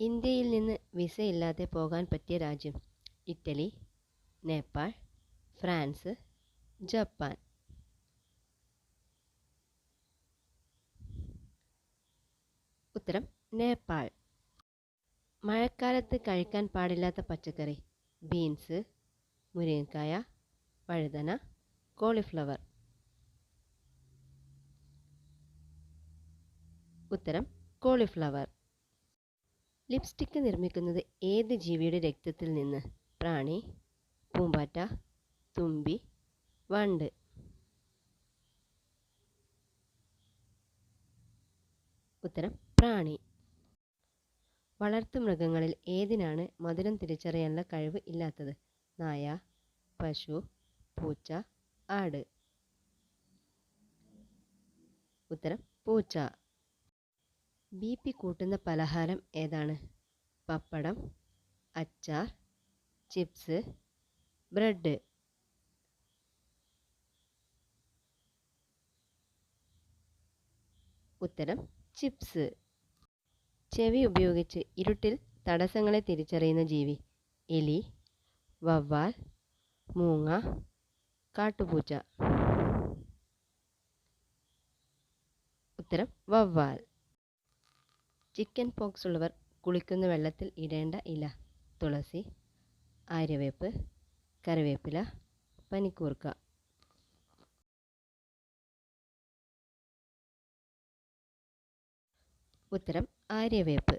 ഇന്ത്യയിൽ നിന്ന് വിസയില്ലാതെ പോകാൻ പറ്റിയ രാജ്യം ഇറ്റലി നേപ്പാൾ ഫ്രാൻസ് ജപ്പാൻ. ഉത്തരം നേപ്പാൾ. മഴക്കാലത്ത് കഴിക്കാൻ പാടില്ലാത്ത പച്ചക്കറി ബീൻസ് മുരിങ്ങക്കായ വഴുതന കോളിഫ്ലവർ. ഉത്തരം കോളിഫ്ലവർ. ലിപ്സ്റ്റിക്ക് നിർമ്മിക്കുന്നത് ഏത് ജീവിയുടെ രക്തത്തിൽ നിന്ന്? പ്രാണി പൂമ്പാറ്റ തുമ്പി വണ്ട്. ഉത്തരം പ്രാണി. വളർത്തുമൃഗങ്ങളിൽ ഏതിനാണ് മധുരം തിരിച്ചറിയാനുള്ള കഴിവ് ഇല്ലാത്തത്? നായ പശു പൂച്ച ആട്. ഉത്തരം പൂച്ച. ബി പി കൂട്ടുന്ന പലഹാരം ഏതാണ്? പപ്പടം അച്ചാർ ചിപ്സ് ബ്രെഡ്. ഉത്തരം ചിപ്സ്. ചെവി ഉപയോഗിച്ച് ഇരുട്ടിൽ തടസ്സങ്ങളെ തിരിച്ചറിയുന്ന ജീവി. എലി വവ്വാൽ മൂങ്ങ കാട്ടുപൂച്ച. ഉത്തരം വവ്വാൽ. ചിക്കൻ പോക്സ് ഉള്ളവർ കുളിക്കുന്ന വെള്ളത്തിൽ ഇടേണ്ട ഇല തുളസി ആര്യവേപ്പ് കറിവേപ്പില പനിക്കൂർക്ക. ഉത്തരം ആര്യവേപ്പ്.